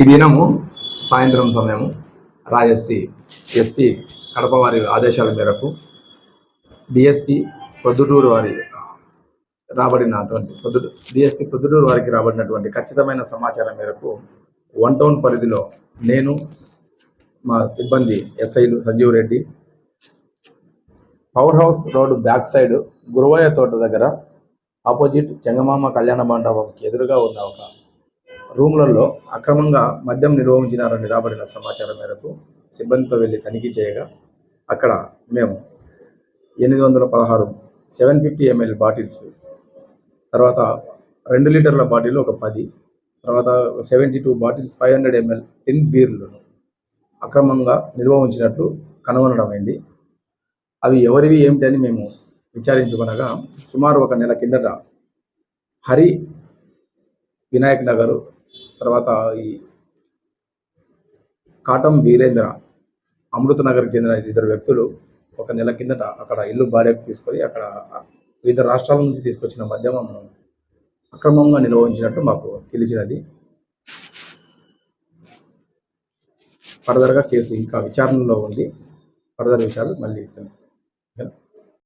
ఈ దినము సాయంత్రం సమయము రాజశ్రీ ఎస్పీ కడప వారి ఆదేశాల మేరకు డిఎస్పి ప్రొద్దుటూరు వారి రాబడినటువంటి పొద్దు డిఎస్పి పొద్దుటూరు వారికి రాబడినటువంటి ఖచ్చితమైన సమాచారం మేరకు వన్ టౌన్ పరిధిలో నేను మా సిబ్బంది ఎస్ఐలు Sanjeev Reddy power house road back side Guruvayya తోట దగ్గర ఆపోజిట్ చెంగమామ కళ్యాణ మండపంకి ఎదురుగా ఉన్న ఒక రూమ్లలో అక్రమంగా మద్యం నిర్వహించినారని రాబడిన సమాచారం మేరకు సిబ్బందితో వెళ్ళి తనిఖీ చేయగా అక్కడ మేము ఎనిమిది వందల పదహారు సెవెన్ ఫిఫ్టీ ఎంఎల్ బాటిల్స్ తర్వాత రెండు లీటర్ల బాటిల్ ఒక పది తర్వాత seventy two bottles five hundred ML tin బీర్లను అక్రమంగా నిల్వ ఉంచినట్లు కనుగొనడమైంది. అవి ఎవరివి ఏమిటి అని మేము విచారించుకొనగా సుమారు ఒక నెల కిందట హరి వినాయక్ నగర్ తర్వాత ఈ కాటం వీరేంద్ర అమృత నగర్కి చెందిన ఇద్దరు వ్యక్తులు ఒక నెల కిందట అక్కడ ఇల్లు భార్యకు తీసుకొని అక్కడ వివిధ రాష్ట్రాల నుంచి తీసుకొచ్చిన మద్యమను అక్రమంగా నిర్వహించినట్టు మాకు తెలిసినది. ఫర్దర్గా కేసు ఇంకా విచారణలో ఉంది. ఫర్దర్ విషయాలు మళ్ళీ